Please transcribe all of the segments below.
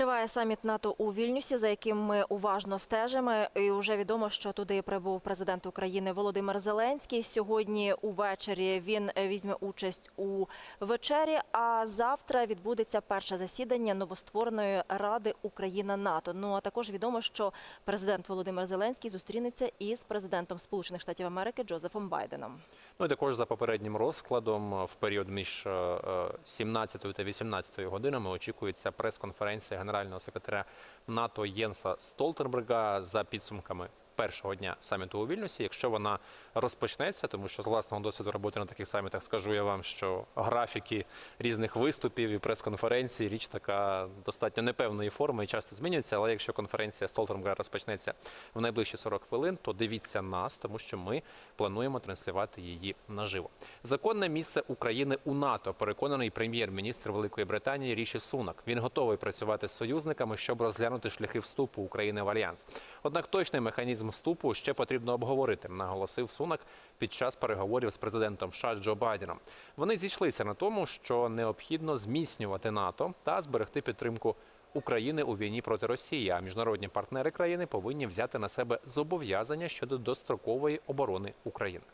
Триває саміт НАТО у Вільнюсі, за яким ми уважно стежимо. І вже відомо, що туди прибув президент України Володимир Зеленський. Сьогодні увечері він е, візьме участь у вечері. А завтра відбудеться перше засідання новоствореної ради Україна НАТО. Ну а також відомо, що президент Володимир Зеленський зустрінеться із президентом Сполучених Штатів Америки Джозефом Байденом. Ну і також за попереднім розкладом в період між е, е, 17 та 18 годинами очікується прес-конференція генерального секретаря НАТО Єнса Столтерберга за підсумками. Першого дня саміту у Вільнюсі, якщо вона розпочнеться, тому що з власного досвіду роботи на таких самітах скажу я вам, що графіки різних виступів і прес-конференцій річ така достатньо непевної форми і часто змінюється. Але якщо конференція Столтерберга розпочнеться в найближчі 40 хвилин, то дивіться нас, тому що ми плануємо транслювати її наживо. Законне місце України у НАТО переконаний прем'єр-міністр Великої Британії Ріші Сунак. Він готовий працювати з союзниками, щоб розглянути шляхи вступу України в альянс. Однак точний механізм вступу ще потрібно обговорити, наголосив Сунак під час переговорів з президентом США Джо Байденом. Вони зійшлися на тому, що необхідно зміцнювати НАТО та зберегти підтримку. України у війні проти Росії, а міжнародні партнери країни повинні взяти на себе зобов'язання щодо дострокової оборони України.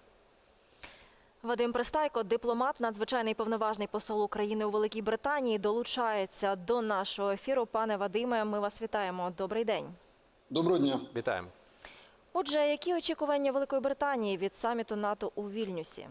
Вадим Пристайко, дипломат, надзвичайний повноважний посол України у Великій Британії, долучається до нашого ефіру. Пане Вадиме, ми вас вітаємо. Добрий день. Доброго дня. Вітаємо. Отже, які очікування Великої Британії від саміту НАТО у Вільнюсі?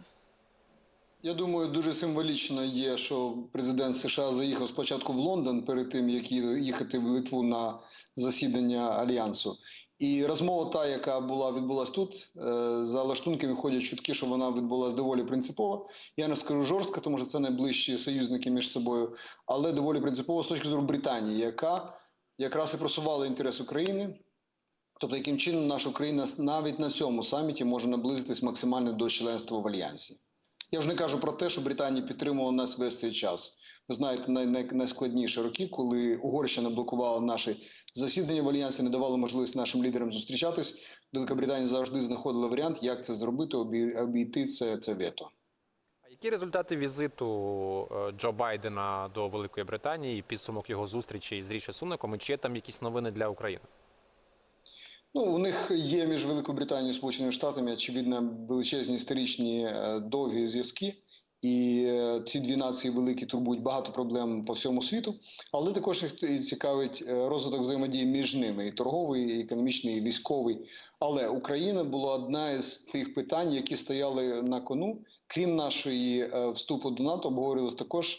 Я думаю, дуже символічно є, що президент США заїхав спочатку в Лондон перед тим, як їхати в Литву на засідання альянсу. І розмова, та, яка була відбулась тут, е, за лаштунками ходять чутки, що вона відбулася доволі принципово. Я не скажу жорстко, тому що це найближчі союзники між собою, але доволі принципово з точки зору Британії, яка якраз і просувала інтерес України. Тобто, яким чином наша Україна навіть на цьому саміті може наблизитись максимально до членства в альянсі. Я вже не кажу про те, що Британія підтримувала нас весь цей час. Ви знаєте, най, най, найскладніші роки, коли Угорщина блокувала наші засідання в альянсі, не давала можливість нашим лідерам зустрічатись. Велика Британія завжди знаходила варіант, як це зробити, обій- обійти це, це вето. А які результати візиту е, Джо Байдена до Великої Британії і підсумок його зустрічі з Ріші Сунаком? Чи є там якісь новини для України? Ну, у них є між Великою Британією і Сполученими Штатами, очевидно, величезні історичні е, довгі зв'язки. І е, ці дві нації великі турбують багато проблем по всьому світу, але також їх цікавить е, розвиток взаємодії між ними і торговий, і економічний, і військовий. Але Україна була одна із тих питань, які стояли на кону. Крім нашої вступу до НАТО, обговорювалось також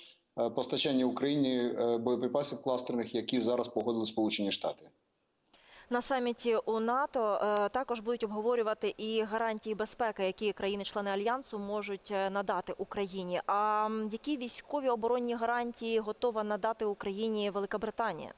постачання Україні боєприпасів кластерних, які зараз погодили Сполучені Штати. На саміті у НАТО е, також будуть обговорювати і гарантії безпеки, які країни-члени альянсу можуть е, надати Україні. А які військові оборонні гарантії готова надати Україні Велика Британія?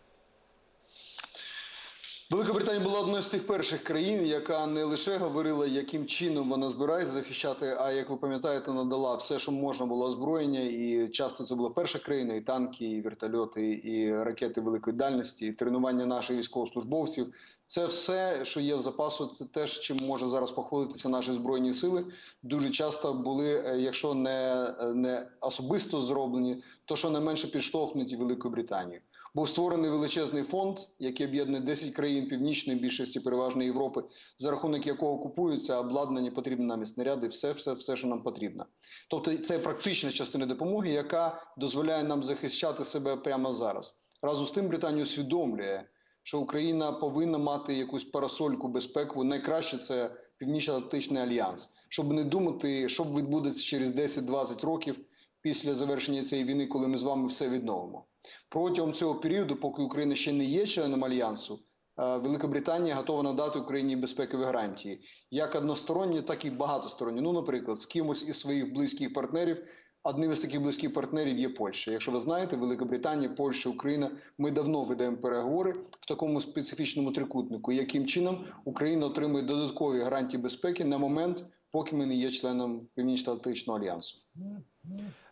Велика Британія була одною з тих перших країн, яка не лише говорила, яким чином вона збирається захищати, а як ви пам'ятаєте, надала все, що можна було озброєння, і часто це була перша країна, і танки, і вертольоти, і ракети великої дальності, і тренування наших військовослужбовців. Це все, що є в запасу, це теж чим може зараз похвалитися наші збройні сили. Дуже часто були, е, якщо не, е, не особисто зроблені, то що не менше підштовхнуті Великою Британією. Був створений величезний фонд, який об'єднує 10 країн північної більшості переважно Європи, за рахунок якого купуються обладнання, потрібні нам і снаряди, все, все, все, що нам потрібно. Тобто, це практична частина допомоги, яка дозволяє нам захищати себе прямо зараз. Разом з тим, Британія усвідомлює, що Україна повинна мати якусь парасольку безпеку. Найкраще це Північно-Атлантичний альянс, щоб не думати, що відбудеться через 10-20 років після завершення цієї війни, коли ми з вами все відновимо. Протягом цього періоду, поки Україна ще не є членом альянсу, е, Велика Британія готова надати Україні безпекові гарантії, як односторонні, так і багатосторонні. Ну, наприклад, з кимось із своїх близьких партнерів. Одним із таких близьких партнерів є Польща. Якщо ви знаєте, Велика Британія, Польща, Україна. Ми давно ведемо переговори в такому специфічному трикутнику, яким чином Україна отримує додаткові гарантії безпеки на момент, поки ми не є членом Північно-Атлантичного альянсу.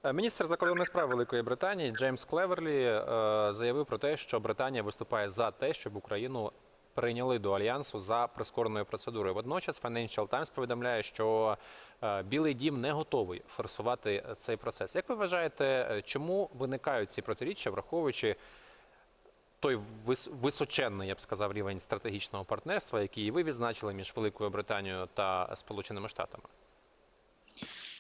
Е, Міністр закордонних справ Великої Британії Джеймс Клеверлі е, заявив про те, що Британія виступає за те, щоб Україну прийняли до альянсу за прискореною процедурою. Водночас Financial Times повідомляє, що е, Білий Дім не готовий форсувати цей процес. Як ви вважаєте, чому виникають ці протиріччя, враховуючи той вис- височенний, я б сказав, рівень стратегічного партнерства, який ви відзначили між Великою Британією та Сполученими Штатами?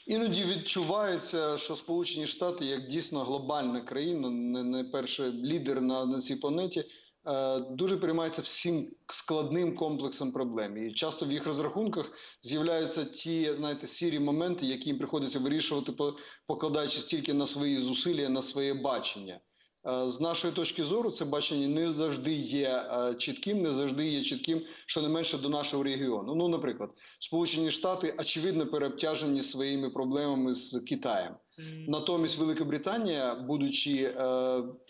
Іноді відчувається, що Сполучені Штати, як дійсно глобальна країна, не, не перший лідер на, на цій планеті, е, дуже переймається всім складним комплексом проблем. І часто в їх розрахунках з'являються ті, знаєте, сірі моменти, які їм приходиться вирішувати, по- покладаючись тільки на свої зусилля, на своє бачення. Е, З нашої точки зору, це бачення не завжди є е, чітким, не завжди є чітким, що не менше до нашого регіону. Ну, наприклад, Сполучені Штати очевидно переобтяжені своїми проблемами з Китаєм. Натомість Велика Британія, будучи е,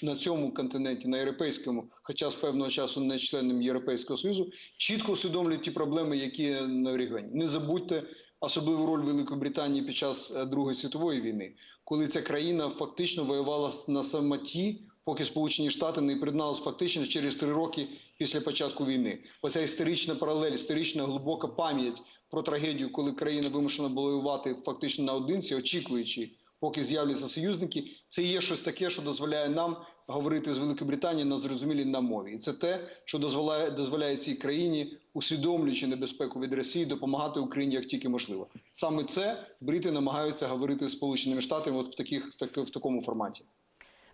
на цьому континенті, на європейському, хоча з певного часу не членом Європейського Союзу, чітко усвідомлює ті проблеми, які на регіоні. Не забудьте особливу роль Великої Британії під час е, Другої світової війни, коли ця країна фактично воювала на самоті, поки Сполучені Штати не приєдналися фактично через три роки після початку війни. Оця історична паралель, історична глибока пам'ять про трагедію, коли країна вимушена була воювати фактично наодинці, очікуючи, поки з'являться союзники, це є щось таке, що дозволяє нам говорити з Великобританією на зрозумілій нам мові. І це те, що дозволяє, дозволяє цій країні, усвідомлюючи небезпеку від Росії, допомагати Україні як тільки можливо. Саме це брити намагаються говорити з Сполученими Штатами от в таких в, так, в такому форматі.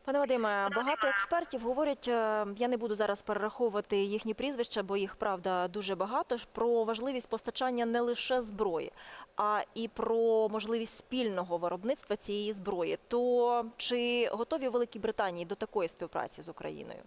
Пане Вадиме, багато експертів говорять, е, я не буду зараз перераховувати їхні прізвища, бо їх правда дуже багато про важливість постачання не лише зброї, а і про можливість спільного виробництва цієї зброї. То чи готові Великій Британії до такої співпраці з Україною?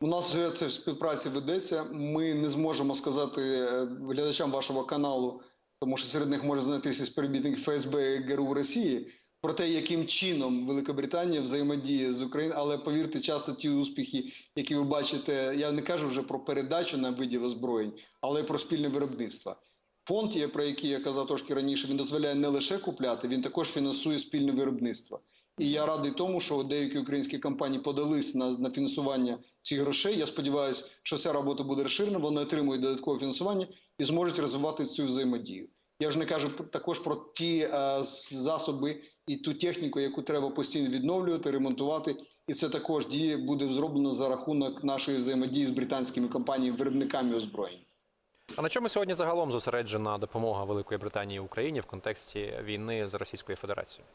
У нас вже ця співпраця ведеться. Ми не зможемо сказати е, глядачам вашого каналу, тому що серед них може знайтися співробітник ФСБ і ГРУ Росії про те, яким чином Велика Британія взаємодіє з Україною. Але повірте, часто ті успіхи, які ви бачите, я не кажу вже про передачу на видів озброєнь, але про спільне виробництво. Фонд, про який я казав трошки раніше, він дозволяє не лише купляти, він також фінансує спільне виробництво. І я радий тому, що деякі українські компанії подались на, на фінансування цих грошей. Я сподіваюся, що ця робота буде розширена, вони отримують додаткове фінансування і зможуть розвивати цю взаємодію. Я вже не кажу також про ті е, засоби і ту техніку, яку треба постійно відновлювати, ремонтувати. І це також діє буде зроблено за рахунок нашої взаємодії з британськими компаніями, виробниками озброєнь. А на чому сьогодні загалом зосереджена допомога Великої Британії Україні в контексті війни з Російською Федерацією?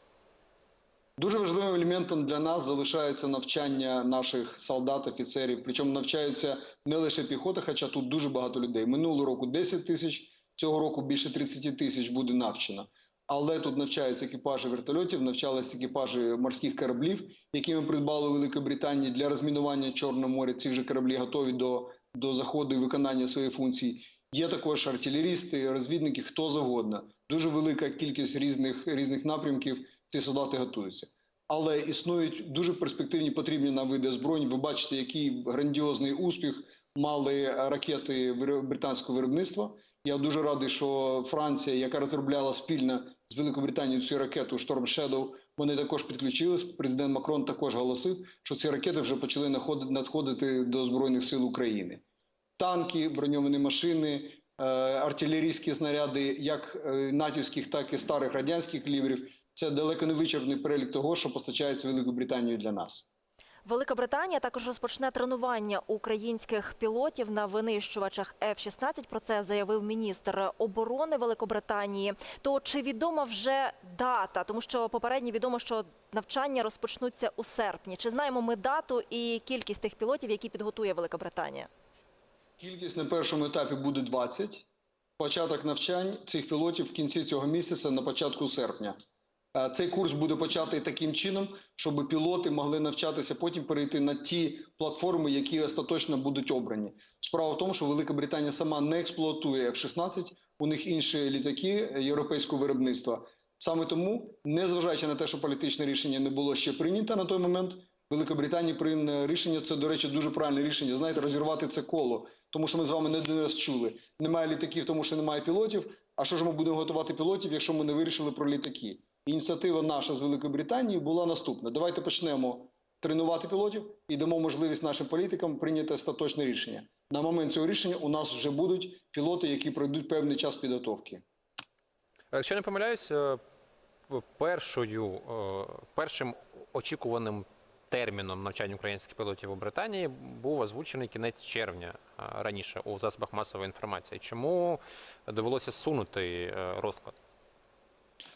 Дуже важливим елементом для нас залишається навчання наших солдат, офіцерів. Причому навчаються не лише піхота, хоча тут дуже багато людей. Минулого року 10 тисяч, цього року більше 30 тисяч буде навчено. Але тут навчаються екіпажі вертольотів, навчалися екіпажі морських кораблів, які ми придбали у Великої Британії для розмінування Чорного моря. Ці вже кораблі готові до, до заходу і виконання своєї функції. Є також артилерісти, розвідники, хто завгодно. Дуже велика кількість різних, різних напрямків. Ці солдати готуються. Але існують дуже перспективні потрібні нам види озброєнь. Ви бачите, який грандіозний успіх мали ракети британського виробництва. Я дуже радий, що Франція, яка розробляла спільно з Великою Британією цю ракету Storm Shadow, вони також підключились. Президент Макрон також голосив, що ці ракети вже почали надходити до збройних сил України. Танки, броньовані машини, е, артилерійські снаряди, як е, натівських, так і старих радянських калібрів. Це далеко не вичерпний перелік того, що постачається Великою Британією для нас. Велика Британія також розпочне тренування українських пілотів на винищувачах F-16. Про це заявив міністр оборони Великобританії. То чи відома вже дата? Тому що попередньо відомо, що навчання розпочнуться у серпні. Чи знаємо ми дату і кількість тих пілотів, які підготує Велика Британія? Кількість на першому етапі буде 20. Початок навчань цих пілотів в кінці цього місяця, на початку серпня. Е, Цей курс буде початий таким чином, щоб пілоти могли навчатися потім перейти на ті платформи, які остаточно будуть обрані. Справа в тому, що Велика Британія сама не експлуатує F-16, у них інші літаки європейського виробництва. Саме тому, незважаючи на те, що політичне рішення не було ще прийнято на той момент, Велика Британія прийняла рішення. Це, до речі, дуже правильне рішення. Знаєте, розірвати це коло. Тому що ми з вами не один раз чули. Немає літаків, тому що немає пілотів. А що ж ми будемо готувати пілотів, якщо ми не вирішили про літаки? Ініціатива наша з Великої Британії була наступна: давайте почнемо тренувати пілотів і дамо можливість нашим політикам прийняти остаточне рішення. На момент цього рішення у нас вже будуть пілоти, які пройдуть певний час підготовки. Якщо не помиляюсь, е, першою, е, першим очікуваним терміном навчання українських пілотів у Британії був озвучений кінець червня раніше у засобах масової інформації. Чому довелося сунути е, розклад?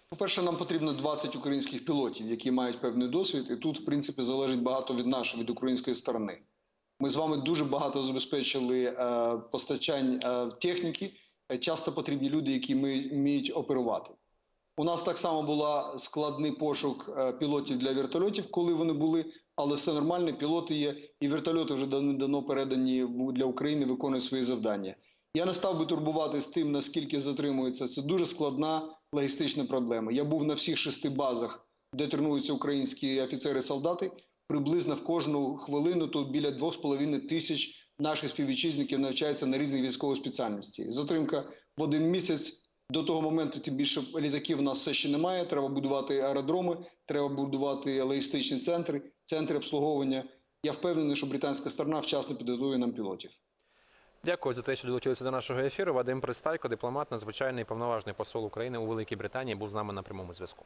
По-перше, нам потрібно 20 українських пілотів, які мають певний досвід, і тут, в принципі, залежить багато від нашої, від української сторони. Ми з вами дуже багато забезпечили е, постачань е, техніки. Е, Часто потрібні люди, які ми, вміють оперувати. У нас так само була складний пошук е, пілотів для вертольотів, коли вони були, але все нормально. Пілоти є, і вертольоти вже давно передані для України, виконують свої завдання. Я не став би турбуватися тим, наскільки затримується. Це дуже складна логістична проблема. Я був на всіх шести базах, де тренуються українські офіцери солдати. Приблизно в кожну хвилину тут біля 2,5 тисяч наших співвітчизників навчаються на різних військових спеціальностях. Затримка в один місяць. До того моменту, тим більше літаків у нас все ще немає. Треба будувати аеродроми, треба будувати логістичні центри, центри обслуговування. Я впевнений, що британська сторона вчасно підготує нам пілотів. Дякую за те, що долучилися до нашого ефіру. Вадим Пристайко, дипломат, надзвичайний повноважний посол України у Великій Британії, був з нами на прямому зв'язку.